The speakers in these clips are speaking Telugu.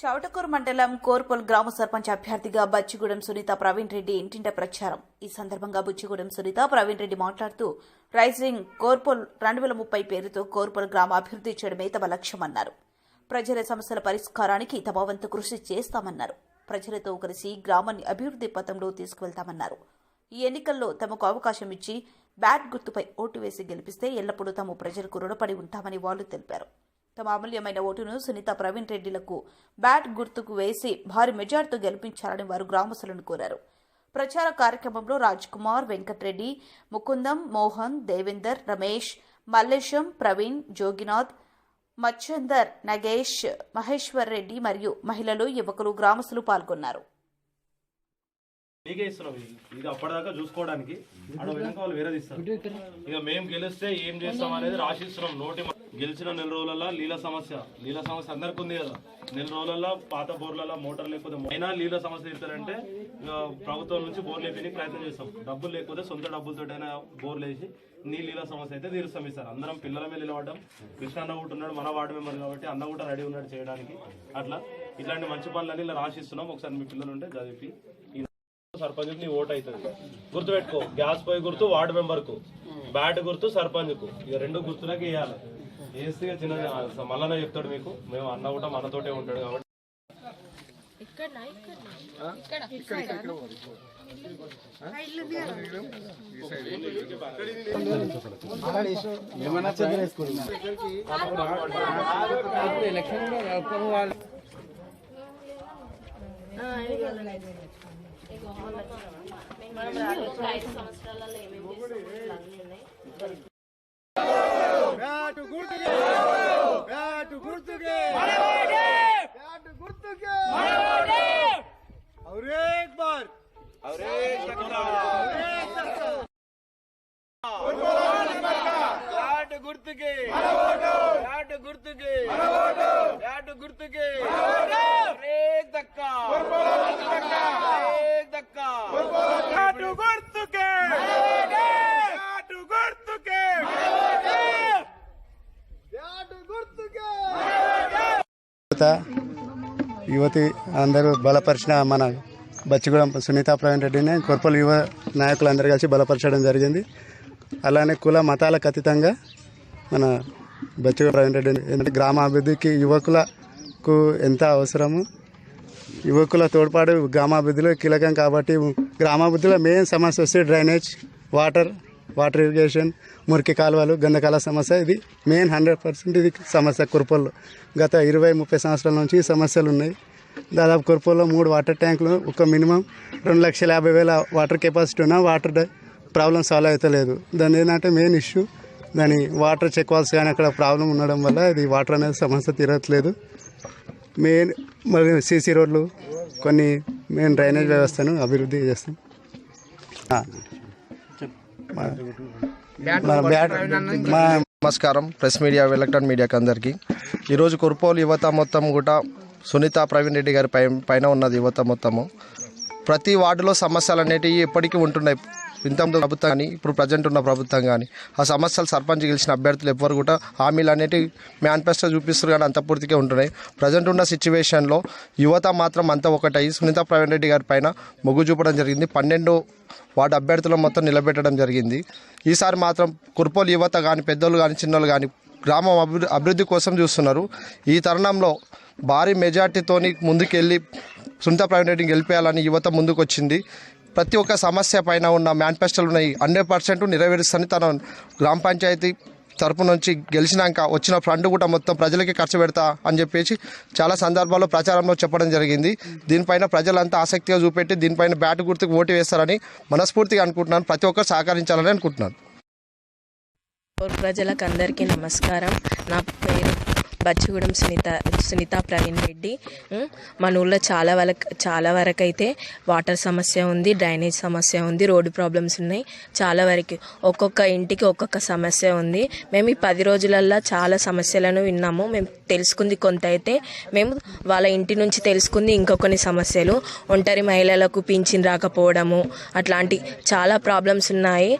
చౌటకూరు మండలం కోర్పల్ గ్రామ సర్పంచ్ అభ్యర్థిగా బచ్చిగూడెం సునీత ప్రవీణ్ రెడ్డి ఇంటింట ప్రచారం. ఈ సందర్భంగా బుచ్చిగూడెం సునీత ప్రవీణ్ రెడ్డి మాట్లాడుతూ రైజింగ్ కోర్పల్ రెండు వేల ముప్పై పేరుతో కోర్పల్ గ్రామ అభివృద్ధి చేయడమే తమ లక్ష్యమన్నారు ప్రజల సమస్యల పరిష్కారానికి తమ వంతు కృషి చేస్తామన్నారు. ప్రజలతో కలిసి గ్రామాన్ని అభివృద్ధి పథంలో తీసుకువెళ్తామన్నారు. ఈ ఎన్నికల్లో తమకు అవకాశం ఇచ్చి బ్యాట్ గుర్తుపై ఓటు వేసి గెలిపిస్తే ఎల్లప్పుడూ తాము ప్రజలకు రుణపడి ఉంటామని వాళ్ళు తెలిపారు. తమ అమూల్యమైన ఓటును సునీత ప్రవీణ్ రెడ్డిలకు బ్యాట్ గుర్తుకు వేసి భారీ మెజార్టీతో గెలిపించాలని వారు గ్రామస్తులను కోరారు. ప్రచార కార్యక్రమంలో రాజ్ కుమార్ వెంకట్రెడ్డి ముకుందం మోహన్ దేవేందర్ రమేష్ మల్లేశం ప్రవీణ్ జోగినాథ్ మచ్చందర్ నగేష్ మహేశ్వర్ రెడ్డి మరియు మహిళలు యువకులు గ్రామస్తులు పాల్గొన్నారు. నీకే ఇస్తున్నాం ఇది. ఇది అప్పటిదాకా చూసుకోవడానికి. అక్కడ వెనక వాళ్ళు వేరేది ఇస్తారు. ఇక మేము గెలిస్తే ఏం చేస్తాం అనేది రాసిస్తున్నాం. నోటి గెలిచిన నెల రోజులలో నీళ్ళ సమస్య. నీళ్ళ సమస్య అందరికి ఉంది కదా. నెల రోజులలో పాత బోర్లలో మోటార్ లేకపోతే అయినా నీళ్ళ సమస్య ఇస్తారంటే ఇక ప్రభుత్వం నుంచి బోర్లు వేపి ప్రయత్నం చేస్తాం. డబ్బులు లేకపోతే సొంత డబ్బులతోటైనా బోర్లు వేసి నీళ్ళ సమస్య అయితే తీరుస్తాం సార్. అందరం పిల్లల మీద నిలవడం కృష్ణ అన్న కూడా ఉన్నాడు మన వార్డు మెంబర్ కాబట్టి అన్న కూడా రెడీ ఉన్నాడు చేయడానికి. అట్లా ఇట్లాంటి మంచి పనులన్నీ ఇలా రాసిస్తున్నాం. ఒకసారి మీ పిల్లలు ఉంటే చదివి సర్పంచ్ నీ ఓట్ అవుతుంది. గుర్తుపెట్టుకో గ్యాస్ పోయి గుర్తు వార్డు మెంబర్కు బ్యాట్ గుర్తు సర్పంచ్కు ఇక రెండు గుర్తులకు వేయాలి ఇక చిన్న మళ్ళా చెప్తాడు మీకు. మేము అన్న కూడా మనతోటే ఉంటాడు కాబట్టి. బ్యాట్ గుర్తుకి. గుర్తుకి. యువతి అందరూ బలపరిచిన మన బచ్చిగూడెం సునీత ప్రవీణ్ రెడ్డిని కొర్పలు యువ నాయకులు అందరూ కలిసి బలపరచడం జరిగింది. అలానే కుల మతాలకు అతీతంగా మన బచ్చిగూడెం ప్రవీణ్ రెడ్డిని గ్రామాభివృద్ధికి యువకులకు ఎంత అవసరము? యువకుల తోడ్పాటు గ్రామాభివృద్ధిలో కీలకం కాబట్టి గ్రామాభివృద్ధిలో మెయిన్ సమస్య వస్తే డ్రైనేజ్ వాటర్ వాటర్ ఇరిగేషన్ మురికి కాలువలు గంధకాల సమస్య. ఇది మెయిన్ హండ్రెడ్ పర్సెంట్ ఇది సమస్య. కురుపల్లో గత ఇరవై ముప్పై సంవత్సరాల నుంచి ఈ సమస్యలు ఉన్నాయి. దాదాపు కురుపల్లో మూడు వాటర్ ట్యాంకులు ఒక మినిమం రెండు లక్షల యాభై వేల వాటర్ కెపాసిటీ ఉన్న వాటర్ ప్రాబ్లం సాల్వ్ అవుతలేదు దాని ఏంటంటే మెయిన్ ఇష్యూ దాని వాటర్ చెక్ వాల్స్ కానీ అక్కడ ప్రాబ్లం ఉండడం వల్ల ఇది వాటర్ అనేది సమస్య తీరట్లేదు. మెయిన్ మరి సీసీ రోడ్లు కొన్ని మెయిన్ డ్రైనేజ్ వ్యవస్థను అభివృద్ధి చేస్తాం. నమస్కారం. ప్రెస్ మీడియా ఎలక్ట్రానిక్ మీడియాకి అందరికీ. ఈరోజు కురుపోలు యువత మొత్తం కూడా సునీత ప్రవీణ్ రెడ్డి గారి పై పైన ఉన్నది యువత మొత్తము. ప్రతి వార్డులో సమస్యలు అనేటివి ఎప్పటికీ ఉంటున్నాయి. ఇంత ప్రభుత్వం కానీ ఇప్పుడు ప్రజెంట్ ఉన్న ప్రభుత్వం కానీ. ఆ సమస్యలు సర్పంచ్ గెలిచిన అభ్యర్థులు ఎవ్వరు కూడా హామీలు అనేటివి మేనిఫెస్టో చూపిస్తారు కానీ అంత పూర్తిగా ఉంటున్నాయి. ప్రజెంట్ ఉన్న సిచ్యువేషన్లో యువత మాత్రం అంతా ఒకటై సునీత ప్రవీణ్ రెడ్డి గారి పైన మొగ్గు చూపడం జరిగింది. పన్నెండు వార్డు అభ్యర్థులను మొత్తం నిలబెట్టడం జరిగింది. ఈసారి మాత్రం కుర్పోలు యువత కానీ పెద్దోళ్ళు కానీ చిన్నోళ్ళు కానీ గ్రామం అభివృద్ధి అభివృద్ధి కోసం చూస్తున్నారు. ఈ తరుణంలో భారీ మెజార్టీతోని ముందుకెళ్ళి సునీత ప్రవీణ్ రెడ్డిని గెలిపేయాలని యువత ముందుకు వచ్చింది ప్రతి ఒక్క సమస్య పైన ఉన్న మేనిఫెస్టోలు ఉన్నాయి హండ్రెడ్ పర్సెంట్ నెరవేరుస్తని తన గ్రామ పంచాయతీ తరపు నుంచి గెలిచినాక వచ్చిన ఫండ్ కూడా మొత్తం ప్రజలకి ఖర్చు పెడతా అని చెప్పేసి చాలా సందర్భాల్లో ప్రచారంలో చెప్పడం జరిగింది. దీనిపైన ప్రజలంతా ఆసక్తిగా చూపెట్టి దీనిపైన బ్యాట్ గుర్తుకు ఓటు వేస్తారని మనస్ఫూర్తిగా అనుకుంటున్నాను. ప్రతి ఒక్కరు సహకరించాలని అనుకుంటున్నాను. ప్రజలకు అందరికీ నమస్కారం. నా పేరు బచ్చిగూడెం సునీత సునీత ప్రవీణ్ రెడ్డి మన ఊళ్ళో చాలా వరకు చాలా వరకు అయితే వాటర్ సమస్య ఉంది డ్రైనేజ్ సమస్య ఉంది రోడ్డు ప్రాబ్లమ్స్ ఉన్నాయి. చాలా వరకు ఒక్కొక్క ఇంటికి ఒక్కొక్క సమస్య ఉంది. మేము ఈ పది రోజులల్లో చాలా సమస్యలను విన్నాము. మేము తెలుసుకుంది కొంత అయితే మేము వాళ్ళ ఇంటి నుంచి తెలుసుకుంది ఇంకొన్ని సమస్యలు. ఒంటరి మహిళలకు పింఛన్ రాకపోవడము అట్లాంటి చాలా ప్రాబ్లమ్స్ ఉన్నాయి.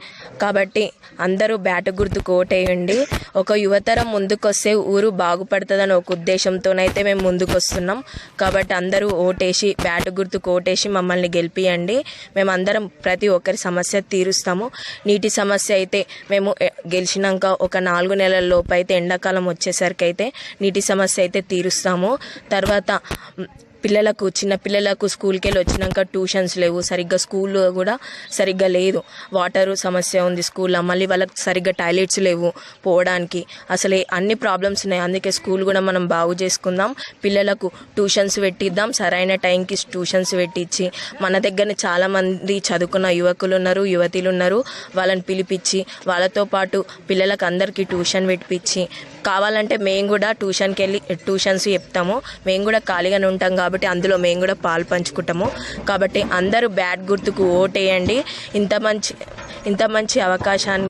కాబట్టి అందరూ బ్యాట గుర్తుకు ఓటేయండి. ఒక యువతరం ముందుకొస్తే ఊరు బాగుపడి ఉపయోగపడుతుందని ఒక ఉద్దేశంతోనైతే మేము ముందుకు వస్తున్నాం కాబట్టి అందరూ ఓటేసి బ్యాట్ గుర్తుకు ఓటేసి మమ్మల్ని గెలిపియండి. అందరం ప్రతి ఒక్కరి సమస్య తీరుస్తాము. నీటి సమస్య అయితే మేము గెలిచినాక ఒక నాలుగు నెలల లోపు అయితే ఎండాకాలం వచ్చేసరికి అయితే నీటి సమస్య అయితే తీరుస్తాము. తర్వాత పిల్లలకు చిన్న పిల్లలకు స్కూల్కి వెళ్ళి వచ్చినాక ట్యూషన్స్ లేవు. సరిగ్గా స్కూల్ కూడా సరిగ్గా లేదు. వాటర్ సమస్య ఉంది స్కూల్లో. మళ్ళీ వాళ్ళకి సరిగ్గా టాయిలెట్స్ లేవు పోవడానికి. అసలే అన్ని ప్రాబ్లమ్స్ ఉన్నాయి. అందుకే స్కూల్ కూడా మనం బాగు చేసుకుందాం. పిల్లలకు ట్యూషన్స్ పెట్టిద్దాం. సరైన టైంకి ట్యూషన్స్ పెట్టించి మన దగ్గర చాలామంది చదువుకున్న యువకులు ఉన్నారు యువతీలు ఉన్నారు. వాళ్ళని పిలిపించి వాళ్ళతో పాటు పిల్లలకు అందరికీ ట్యూషన్ పెట్టించి కావాలంటే మేము కూడా ట్యూషన్కి వెళ్ళి ట్యూషన్స్ చెప్తాము. మేము కూడా ఖాళీగానే ఉంటాం కాబట్టి కాబట్టి అందులో మేము కూడా పాలు పంచుకుంటాము. కాబట్టి అందరూ బ్యాట్ గుర్తుకు ఓటేయండి. ఇంత మంచి ఇంత మంచి అవకాశాన్ని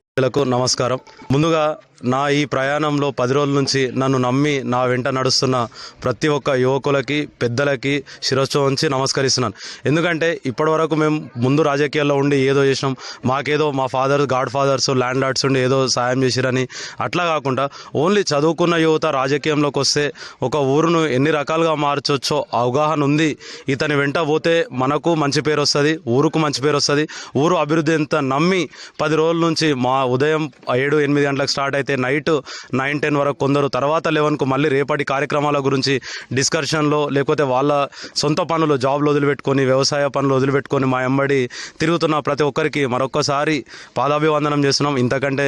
నమస్కారం. ముందుగా నా ఈ ప్రయాణంలో పది రోజుల నుంచి నన్ను నమ్మి నా వెంట నడుస్తున్న ప్రతి ఒక్క యువకులకి పెద్దలకి శిరస్సు ఉంచి నమస్కరిస్తున్నాను. ఎందుకంటే ఇప్పటివరకు మేము ముందు రాజకీయాల్లో ఉండి ఏదో చేసినాం. మాకేదో మా father God fathers landlords ఉండి ఏదో సాయం చేసిరని అట్లా కాకుండా ఓన్లీ చదువుకున్న యువత రాజకీయంలోకి వస్తే ఒక ఊరును ఎన్ని రకాలుగా మార్చొచ్చో అవగాహన ఉంది. ఇతని వెంట పోతే మనకు మంచి పేరు వస్తుంది ఊరుకు మంచి పేరు వస్తుంది. ఊరు అభివృద్ధి ఎంత నమ్మి పది రోజుల నుంచి మా ఉదయం ఏడు ఎనిమిది గంటలకు స్టార్ట్ అయితే అయితే నైట్ నైన్ టెన్ వరకు కొందరు తర్వాత లెవెన్కు మళ్ళీ రేపటి కార్యక్రమాల గురించి డిస్కషన్లో లేకపోతే వాళ్ళ సొంత పనులు జాబ్లు వదిలిపెట్టుకొని వ్యవసాయ పనులు వదిలిపెట్టుకొని మా ఎంబడి తిరుగుతున్న ప్రతి ఒక్కరికి మరొక్కసారి పాదాభివందనం చేస్తున్నాం. ఇంతకంటే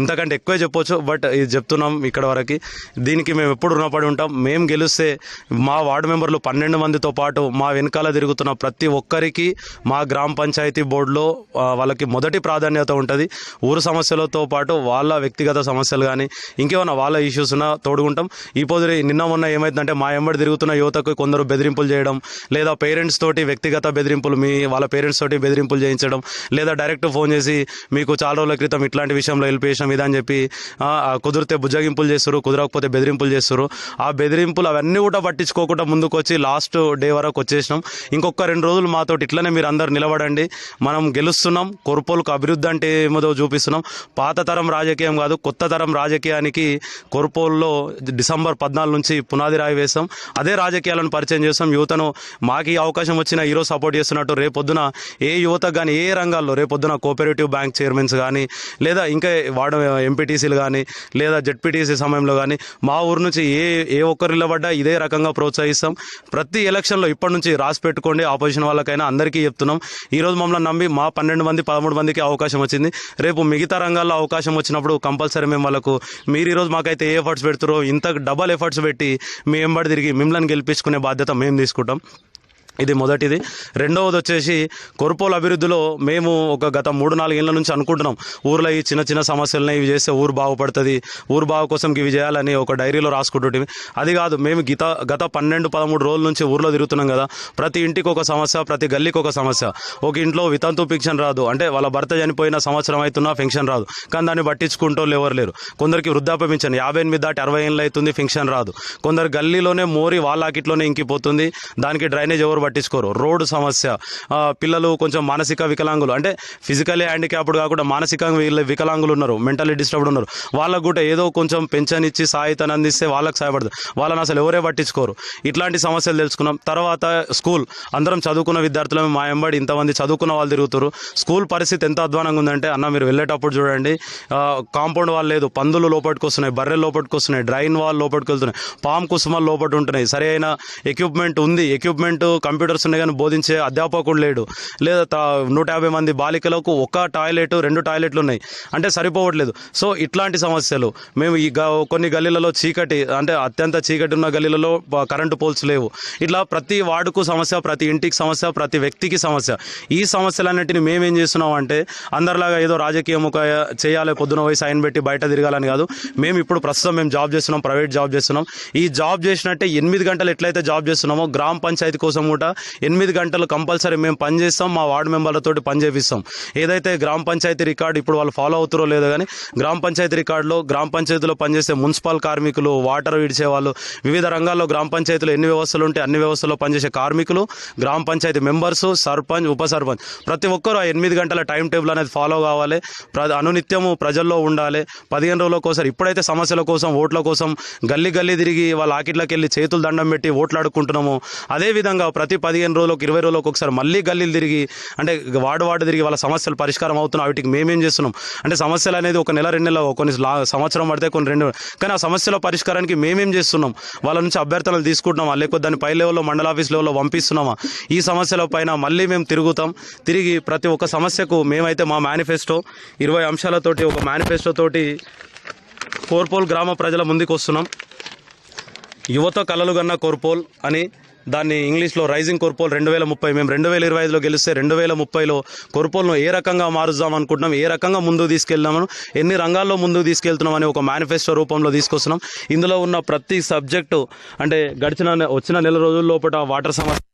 ఇంతకంటే ఎక్కువే చెప్పొచ్చు బట్ ఇది చెప్తున్నాం ఇక్కడ వరకు. దీనికి మేము ఎప్పుడు రుణపడి ఉంటాం. మేము గెలిస్తే మా వార్డు మెంబర్లు పన్నెండు మందితో పాటు మా వెనకాల తిరుగుతున్న ప్రతి ఒక్కరికి మా గ్రామ పంచాయతీ బోర్డులో వాళ్ళకి మొదటి ప్రాధాన్యత ఉంటుంది. ఊరు సమస్యలతో పాటు వాళ్ళ వ్యక్తిగత సమస్యలు కానీ ఇంకేమైనా వాళ్ళ ఇష్యూస్ ఉన్నా తోడుకుంటాం ఈ పొద్దు నిన్న మొన్న ఏమైందంటే మా ఎంబడి తిరుగుతున్న యువతకు కొందరు బెదిరింపులు చేయడం లేదా పేరెంట్స్ తోటి వ్యక్తిగత బెదిరింపులు మీ వాళ్ళ పేరెంట్స్ తోటి బెదిరింపులు చేయించడం లేదా డైరెక్ట్ ఫోన్ చేసి మీకు చాలా రోజుల క్రితం ఇట్లాంటి విషయంలో హెల్ప్ చేసినాం ఇదని చెప్పి కుదిరితే బుజ్జగింపులు చేస్తారు కుదరకపోతే బెదిరింపులు చేస్తారు ఆ బెదిరింపులు అవన్నీ కూడా పట్టించుకోకుండా ముందుకు వచ్చి లాస్ట్ డే వరకు వచ్చేసినాం. ఇంకొక రెండు రోజులు మాతో ఇట్లనే మీరు అందరు నిలబడండి. మనం గెలుస్తున్నాం కొరపోలకు అభివృద్ధి అంటే ఏమో చూపిస్తున్నాం. పాత తరం రాజకీయం కాదు కొత్త తరం రాజకీయానికి కొరుపోల్లో డిసెంబర్ పద్నాలుగు నుంచి పునాది రాయి వేస్తాం అదే రాజకీయాలను పరిచయం చేస్తాం యువతను మాకు అవకాశం వచ్చిన ఈరోజు సపోర్ట్ చేస్తున్నట్టు రేపొద్దున ఏ యువతకు కానీ ఏ రంగాల్లో రేపొద్దున కోఆపరేటివ్ బ్యాంక్ చైర్మన్స్ కానీ లేదా ఇంకా వాడ ఎంపీటీసీలు కానీ లేదా జెడ్పీటీసీ సమయంలో కానీ మా ఊరు నుంచి ఏ ఏ ఒక్కరు నిలబడ్డా ఇదే రకంగా ప్రోత్సహిస్తాం. ప్రతి ఎలక్షన్లో ఇప్పటి నుంచి రాసి పెట్టుకోండి. ఆపోజిషన్ వాళ్ళకైనా అందరికీ చెప్తున్నాం. ఈ రోజు మమ్మల్ని నమ్మి మా పన్నెండు మంది పదమూడు మందికి అవకాశం వచ్చింది. రేపు మిగతా రంగాల్లో అవకాశం వచ్చినప్పుడు కంపల్సరీ మేము వాళ్ళకు మీరు ఈరోజు మాకైతే ఏ ఎఫర్ట్స్ పెడుతురో ఇంత డబల్ ఎఫర్ట్స్ పెట్టి మేము ఎంబడి తిరిగి మిమ్మల్ని గెలిపించుకునే బాధ్యత మేము తీసుకుంటాం. ఇది మొదటిది. రెండవది వచ్చేసి కొరుపోల అభివృద్ధిలో మేము ఒక గత మూడు నాలుగేళ్ళ నుంచి అనుకుంటున్నాం. ఊర్లో ఈ చిన్న చిన్న సమస్యలని ఇవి చేస్తే ఊరు బాగుపడుతుంది. ఊరు బాగు కోసం ఇవి చేయాలని ఒక డైరీలో రాసుకుంటుంటే అది కాదు మేము గత గత పన్నెండు పదమూడు రోజుల నుంచి ఊర్లో తిరుగుతున్నాం కదా. ప్రతి ఇంటికి ఒక సమస్య ప్రతి గల్లీకి ఒక సమస్య. ఒక ఇంట్లో వితంతు ఫిక్షన్ రాదు. అంటే వాళ్ళ భర్త చనిపోయిన సంవత్సరం అవుతున్నా పెన్షన్ రాదు. కానీ దాన్ని పట్టించుకుంటూ ఎవరు లేరు. కొందరికి వృద్ధాప్య పింఛన్ యాభై ఎనిమిది దాటి అరవై ఏళ్ళు అవుతుంది పెన్షన్ రాదు. కొందరు గల్లీలోనే మోరి వాళ్ళకిట్లోనే ఇంకిపోతుంది. దానికి డ్రైనేజ్ ఎవరు పట్టించుకోరు. రోడ్డు సమస్య. పిల్లలు కొంచెం మానసిక వికలాంగులు. అంటే ఫిజికలీ హ్యాండిక్యాప్డ్ కాకుండా మానసికంగా వికలాంగులు ఉన్నారు మెంటలీ డిస్టర్బ్డ్ ఉన్నారు. వాళ్ళకు కూడా ఏదో కొంచెం పెన్షన్ ఇచ్చి సాయితను అందిస్తే వాళ్ళకి సహాయపడుతుంది వాళ్ళని అసలు ఎవరే పట్టించుకోరు. ఇట్లాంటి సమస్యలు తెలుసుకున్నాం. తర్వాత స్కూల్. అందరం చదువుకున్న విద్యార్థులమే మా ఎంబడి ఇంతమంది చదువుకున్న వాళ్ళు తిరుగుతారు స్కూల్ పరిస్థితి ఎంత అధ్వానంగా ఉందంటే అన్న మీరు వెళ్ళేటప్పుడు చూడండి. కాంపౌండ్ వాళ్ళు లేదు. పందులు లోపలికి వస్తున్నాయి. బర్రెలు లోపలికి వస్తున్నాయి. డ్రైన్ వాళ్ళు లోపలికి వెళ్తున్నాయి. పామ్ కుసుమాలు లోపటి ఉంటున్నాయి సరైన ఎక్విప్మెంట్ ఉంది. ఎక్విప్మెంట్ కంప్యూటర్స్ ఉన్నాయి కానీ బోధించే అధ్యాపకుడు లేడు. లేదా నూట యాభై మంది బాలికలకు ఒక టాయిలెట్ రెండు టాయిలెట్లు ఉన్నాయి. అంటే సరిపోవట్లేదు. సో ఇట్లాంటి సమస్యలు. మేము ఈ కొన్ని గల్లీలలో చీకటి అంటే అత్యంత చీకటి ఉన్న గల్లీలలో కరెంటు పోల్స్ లేవు. ఇట్లా ప్రతి వార్డుకు సమస్య ప్రతి ఇంటికి సమస్య ప్రతి వ్యక్తికి సమస్య. ఈ సమస్యలన్నింటినీ మేమేం చేస్తున్నాం అంటే అందరిలాగా ఏదో రాజకీయం ఒక చేయాలి పొద్దున పోయి సైన్ పెట్టి బయట తిరగాలని కాదు. మేము ఇప్పుడు ప్రస్తుతం మేము జాబ్ చేస్తున్నాం ప్రైవేట్ జాబ్ చేస్తున్నాం. ఈ జాబ్ చేసినట్టే ఎనిమిది గంటలు ఎట్లయితే జాబ్ చేస్తున్నామో గ్రామ పంచాయతీ కోసం కూడా పూట ఎనిమిది గంటలు కంపల్సరీ మేము పనిచేస్తాం మా వార్డు మెంబర్లతో పనిచేపిస్తాం. ఏదైతే గ్రామ పంచాయతీ రికార్డు ఇప్పుడు వాళ్ళు ఫాలో అవుతారో లేదో కానీ గ్రామ పంచాయతీ రికార్డులో గ్రామ పంచాయతీలో పనిచేసే మున్సిపల్ కార్మికులు వాటర్ విడిచే వాళ్ళు వివిధ రంగాల్లో గ్రామ పంచాయతీలో ఎన్ని వ్యవస్థలు ఉంటే అన్ని వ్యవస్థల్లో పనిచేసే కార్మికులు గ్రామ పంచాయతీ మెంబర్స్ సర్పంచ్ ఉప సర్పంచ్. ప్రతి ఒక్కరూ ఆ ఎనిమిది గంటల టైం టేబుల్ అనేది ఫాలో కావాలి. ప్ర అనునిత్యము ప్రజల్లో ఉండాలి. పదిహేను రోజులకు ఒకసారి ఇప్పుడైతే సమస్యల కోసం ఓట్ల కోసం గల్లీ గల్లీ తిరిగి వాళ్ళ ఆకిట్లకి వెళ్ళి చేతులు దండం పెట్టి ఓట్లు అడుక్కుంటున్నాము అదేవిధంగా ప్రతి ప్రతి పదిహేను రోజులకు ఇరవై రోజులకు ఒకసారి మళ్ళీ గల్లీలు తిరిగి అంటే వాడు వాడు తిరిగి వాళ్ళ సమస్యలు పరిష్కారం అవుతున్నాం వాటికి మేమేం చేస్తున్నాం? అంటే సమస్యలు అనేది ఒక నెల రెండు నెలలు కొన్ని లా- సంవత్సరం పడితే కొన్ని రెండు కానీ ఆ సమస్యల పరిష్కారానికి మేమేం చేస్తున్నాం? వాళ్ళ నుంచి అభ్యర్థనలు తీసుకుంటున్నామా? లేకపోతే దాన్ని పై లెవెల్లో మండల ఆఫీస్ లెవెల్లో పంపిస్తున్నామా? ఈ సమస్యల పైన మళ్ళీ మేము తిరుగుతాం. తిరిగి ప్రతి ఒక్క సమస్యకు మేమైతే మా మేనిఫెస్టో ఇరవై అంశాలతోటి ఒక మేనిఫెస్టోతోటి కోర్పోల్ గ్రామ ప్రజల ముందుకు వస్తున్నాం యువత కలలు గన్న కోర్పోల్ అని దాన్ని ఇంగ్లీష్లో రైజింగ్ కోర్పోల్ రెండు వేల ముప్పై మేము రెండు వేల ఇరవై ఐదులో గెలిస్తే రెండు వేల ముప్పైలో కోర్పోల్ను ఏ రకంగా మారుద్దాం అనుకుంటున్నాం ఏ రకంగా ముందుకు తీసుకెళ్దామను ఎన్ని రంగాల్లో ముందుకు తీసుకెళ్తున్నాం అని ఒక మేనిఫెస్టో రూపంలో తీసుకొస్తున్నాం. ఇందులో ఉన్న ప్రతి సబ్జెక్టు అంటే గడిచిన వచ్చిన నెల రోజుల లోపల వాటర్ సమస్య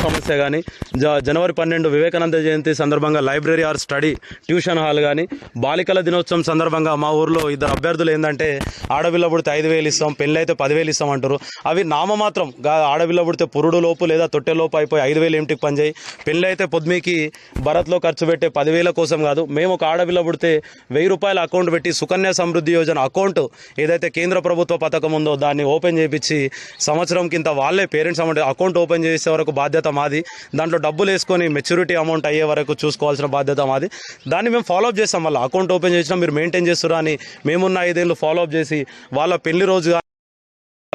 సమస్య కానీ జ జనవరి పన్నెండు వివేకానంద జయంతి సందర్భంగా library or study tuition hall కానీ బాలికల దినోత్సవం సందర్భంగా మా ఊర్లో ఇద్దరు అభ్యర్థులు ఏంటంటే ఆడపిల్ల పుడితే ఐదు వేలు ఇస్తాం పెళ్ళి అయితే పదివేలు ఇస్తాం అంటారు అవి నామమాత్రం ఆడపిల్ల పుడితే పురుడు లోపు లేదా తొట్టె లోపు అయిపోయి ఐదు వేలు ఏమిటికి పనిచేయి పెళ్ళి అయితే పొద్దుమీకి భరత్లో ఖర్చు పెట్టే పదివేల కోసం కాదు మేము ఒక ఆడపిల్ల పుడితే వెయ్యి రూపాయల అకౌంట్ పెట్టి సుకన్య సమృద్ధి యోజన అకౌంట్ ఏదైతే కేంద్ర ప్రభుత్వ పథకం ఉందో దాన్ని ఓపెన్ చేయించి సంవత్సరం కింద వాళ్ళే పేరెంట్స్ అమౌంట్ అకౌంట్ ఓపెన్ చేసే వరకు బాధ్యత మాది. దాంట్లో డబ్బులు వేసుకొని మెచ్యూరిటీ అమౌంట్ అయ్యే వరకు చూసుకోవాల్సిన బాధ్యత మాది. దాన్ని మేము ఫాలో అప్ చేస్తాం. మళ్ళీ అకౌంట్ ఓపెన్ చేసినా మీరు మెయింటైన్ చేస్తురా అని మేమున్న ఐదేళ్ళు ఫాలో అప్ చేసి వాళ్ళ పెళ్ళి రోజు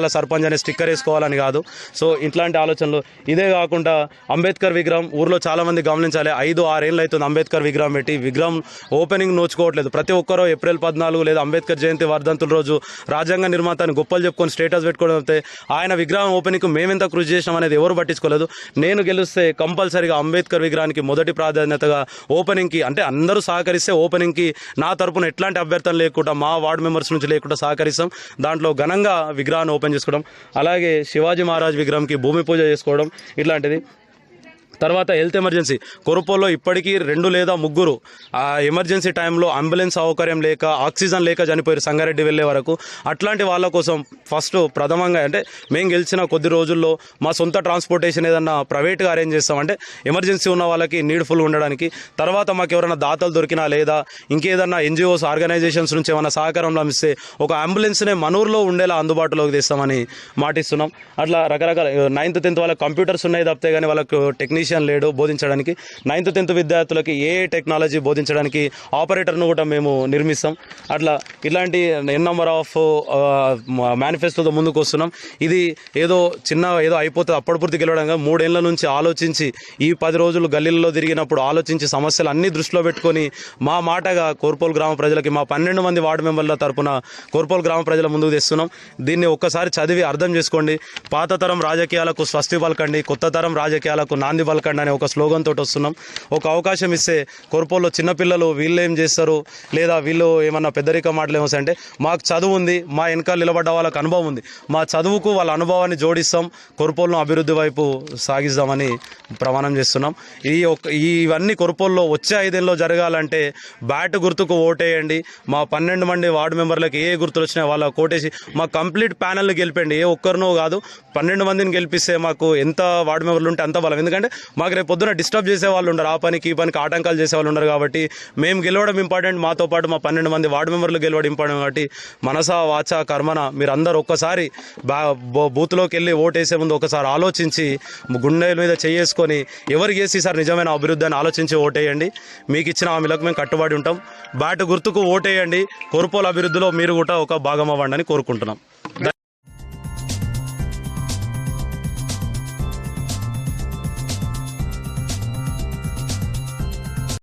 సర్పంచ్ అనే స్టిక్కర్ వేసుకోవాలని కాదు. సో ఇట్లాంటి ఆలోచనలు. ఇదే కాకుండా అంబేద్కర్ విగ్రహం ఊర్లో చాలా మంది గమనించాలి. ఐదు ఆరేళ్ళు అవుతుంది అంబేద్కర్ విగ్రహం పెట్టి. విగ్రహం ఓపెనింగ్ నోచుకోవట్లేదు. ప్రతి ఒక్కరూ ఏప్రిల్ పద్నాలుగు లేదా అంబేద్కర్ జయంతి వర్ధంతుల రోజు రాజ్యాంగ నిర్మాతాన్ని గొప్పలు చెప్పుకొని స్టేటస్ పెట్టుకోవడం అయితే ఆయన విగ్రహం ఓపెనింగ్ మేమెంత కృషి చేసినాం అనేది ఎవరు పట్టించుకోలేదు. నేను గెలిస్తే కంపల్సరీగా అంబేద్కర్ విగ్రహానికి మొదటి ప్రాధాన్యతగా ఓపెనింగ్కి అంటే అందరూ సహకరిస్తే ఓపెనింగ్కి నా తరపున ఎట్లాంటి అభ్యర్థన లేకుండా మా వార్డు మెంబర్స్ నుంచి లేకుండా సహకరిస్తాం. దాంట్లో ఘనంగా విగ్రహాన్ని ఓపెన్ చేసుకోవడం అలాగే శివాజీ మహారాజ్ విగ్రహంకి భూమి పూజ చేసుకోవడం ఇట్లాంటిది. తర్వాత హెల్త్ ఎమర్జెన్సీ. కొరుపోలో ఇప్పటికీ రెండు లేదా ముగ్గురు ఆ ఎమర్జెన్సీ టైంలో అంబులెన్స్ సౌకర్యం లేక ఆక్సిజన్ లేక చనిపోయారు సంగారెడ్డి వెళ్ళే వరకు. అట్లాంటి వాళ్ళ కోసం ఫస్ట్ ప్రథమంగా అంటే మేము గెలిచిన కొద్ది రోజుల్లో మా సొంత ట్రాన్స్పోర్టేషన్ ఏదన్నా ప్రైవేట్గా అరేంజ్ చేస్తాం అంటే ఎమర్జెన్సీ ఉన్న వాళ్ళకి నీడ్ఫుల్ ఉండడానికి. తర్వాత మాకు ఎవరైనా దాతలు దొరికినా లేదా ఇంకేదన్నా ఎన్జిఓస్ ఆర్గనైజేషన్స్ నుంచి ఏమైనా సహకారం లభిస్తే ఒక అంబులెన్స్నే మనూరులో ఉండేలా అందుబాటులోకి తెస్తామని మాటిస్తున్నాం. అట్లా రకరకాల నైన్త్ టెన్త్ వాళ్ళకి కంప్యూటర్స్ ఉన్నాయి తప్పితే కానీ వాళ్ళకు టెక్నీషియన్ లేడు బోధించడానికి. నైన్త్ టెన్త్ విద్యార్థులకి ఏ టెక్నాలజీ బోధించడానికి ఆపరేటర్ను కూడా మేము నిర్మిస్తాం. అట్లా ఇట్లాంటి ఎన్ నెంబర్ ఆఫ్ మేనిఫెస్టోతో ముందుకు వస్తున్నాం. ఇది ఏదో చిన్న ఏదో అయిపోతుంది. అప్పటిపూర్తి గెలవడంగా మూడేళ్ళ నుంచి ఆలోచించి ఈ పది రోజులు గల్లీల్లో తిరిగినప్పుడు ఆలోచించి సమస్యలు అన్ని దృష్టిలో పెట్టుకొని మా మాటగా కోర్పోల్ గ్రామ ప్రజలకి మా పన్నెండు మంది వార్డు మెంబర్ల తరపున కోర్పోల్ గ్రామ ప్రజల ముందుకు తెస్తున్నాం. దీన్ని ఒక్కసారి చదివి అర్థం చేసుకోండి. పాత తరం రాజకీయాలకు స్వస్తి పలకండి. కొత్త తరం రాజకీయాలకు నాంది కండి అనే ఒక స్లోగన్ తోటి వస్తున్నాం. ఒక అవకాశం ఇస్తే కోర్పోల్లో చిన్నపిల్లలు వీళ్ళు ఏం చేస్తారు? లేదా వీళ్ళు ఏమన్నా పెద్దరిక మాటలు ఏమో అంటే మాకు చదువు ఉంది మా వెనకాల నిలబడ్డ వాళ్ళకి అనుభవం ఉంది. మా చదువుకు వాళ్ళ అనుభవాన్ని జోడిస్తాం కొరపోలను అభివృద్ధి వైపు సాగిస్తామని ప్రమాణం చేస్తున్నాం. ఈ ఒక్క ఇవన్నీ కొరపోల్లో వచ్చే ఐదేళ్ళలో జరగాలంటే బ్యాట్ గుర్తుకు ఓటేయండి. మా పన్నెండు మంది వార్డు మెంబర్లకు ఏ గుర్తులు వచ్చినాయి వాళ్ళ కోటేసి మా కంప్లీట్ ప్యానల్ని గెలిపండి ఏ ఒక్కరినో కాదు పన్నెండు మందిని గెలిపిస్తే మాకు ఎంత వార్డు మెంబర్లు ఉంటే అంత బలం. ఎందుకంటే మాకు రేపు పొద్దున డిస్టర్బ్ చేసే వాళ్ళు ఉండరు. ఆ పనికి ఈ పనికి ఆటంకాలు చేసే వాళ్ళు ఉండరు కాబట్టి మేము గెలవడం ఇంపార్టెంట్ మాతో పాటు మా పన్నెండు మంది వార్డు మెంబర్లు గెలవడం ఇంపార్టెంట్ కాబట్టి మనసా వాచ కర్మన మీరందరూ ఒక్కసారి బా బూత్లోకి వెళ్ళి ఓటేసే ముందు ఒకసారి ఆలోచించి గుండెల మీద చేసుకొని ఎవరికి చేసి సార్ నిజమైన అభివృద్ధి అని ఆలోచించి ఓటేయండి. మీకు ఇచ్చిన హామీలకు మేము కట్టుబడి ఉంటాం. బ్యాట్ గుర్తుకు ఓటేయండి. కోరుపోల అభివృద్ధిలో మీరు కూడా ఒక భాగం అవ్వండి అని కోరుకుంటున్నాం.